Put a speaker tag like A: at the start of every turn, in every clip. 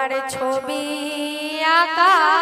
A: তোমার ছবি আকা।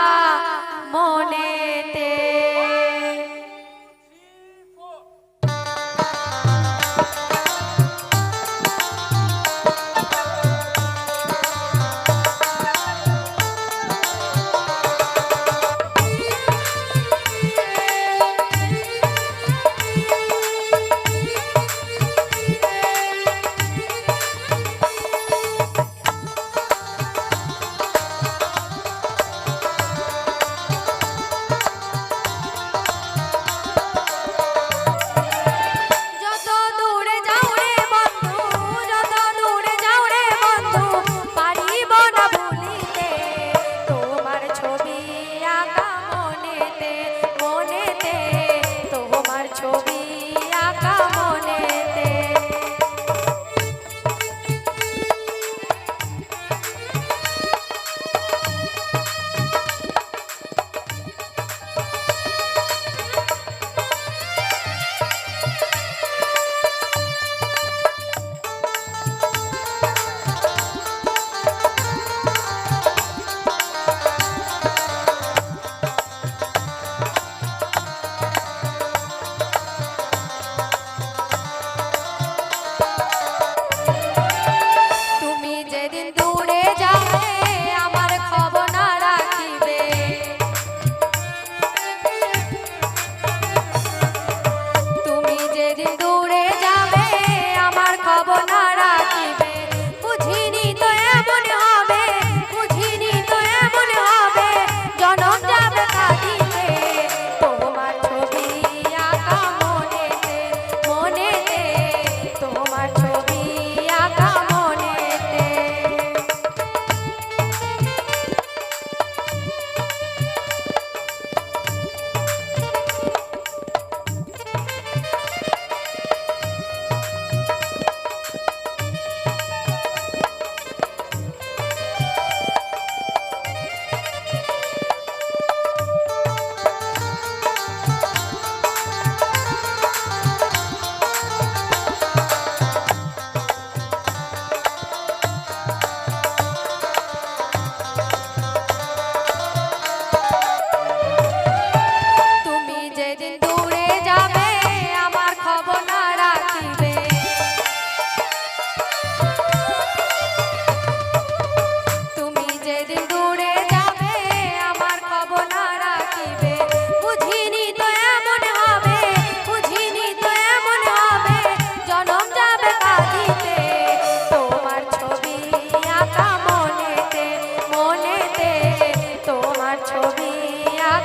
A: bola.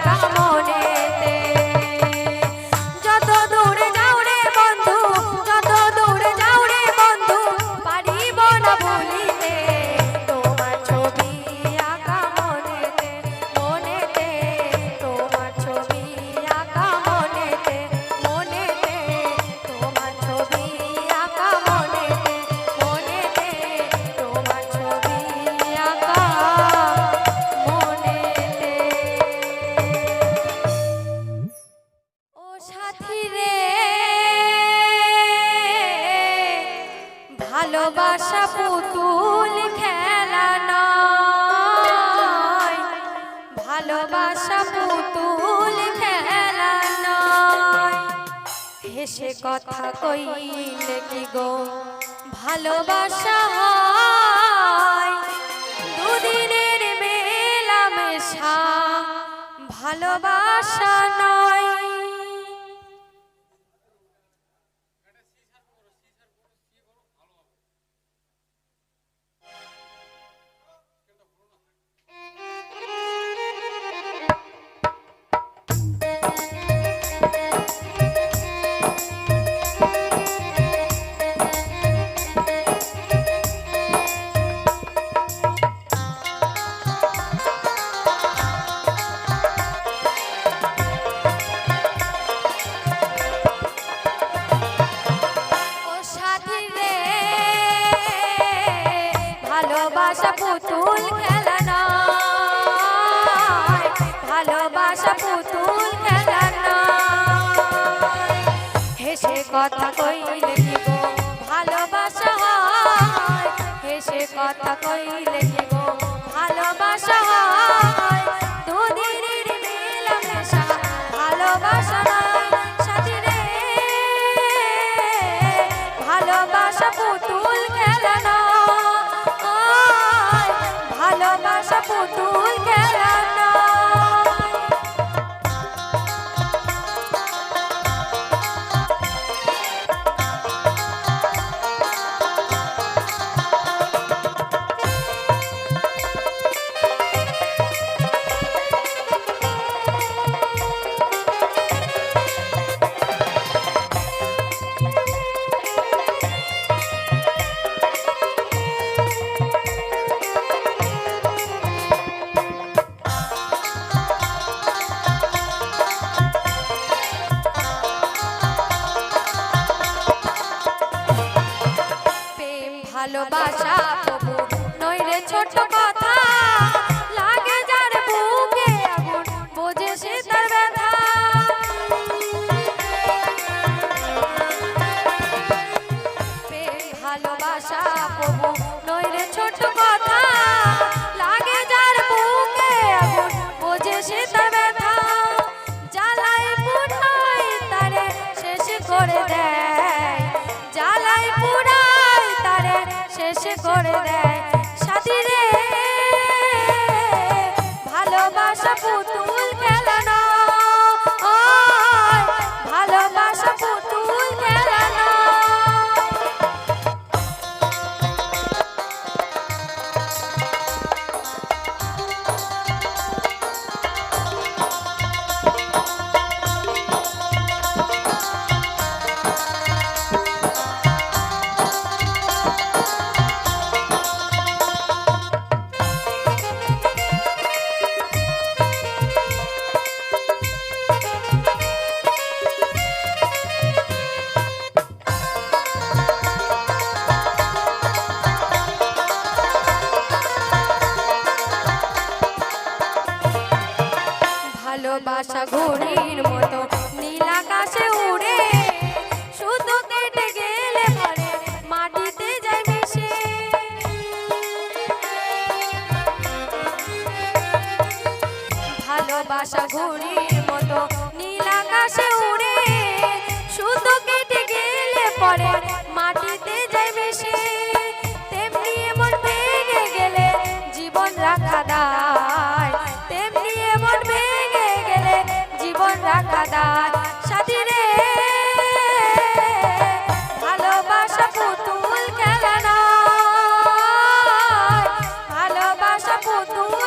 A: Come on. সাথী রে। ভালোবাসা পুতুল খেলা নয়। ভালোবাসা পুতুল খেলা নয়। হেসে কথা কইলে কি গো? ভালোবাসা হয়। দুদিনের মেলামেশা। ভালোবাসা নয়। ভালোবাসা পুতুল খেলা ভালোবাসা পুতুল খেলা হেসে কথা কইলে দিব ভালোবাসা হয়। হেসে কথা কইলে ভালোবাসা হয়। ভালোবাসা পুতুল ভালোবাসা নইরে ছোট কথা লাগে যার বুকে আগুন, বোঝে সে তার ব্যথা। ভালোবাসা নইরে ছোট কথা লাগে যার বুকে আগুন, বোঝে সে তার ব্যথা। পুড়াই তারে, শেষ করে দেয়। শেষ করে ঘুড়ির মতো। নীল আকাশে উড়ে শুধু কেটে গেলে পরে মাটিতে যায় মিশে। ভালোবাসা ঘুড়ির মতো নীল আকাশে উড়ে শুধু কেটে গেলে পরে পুতুল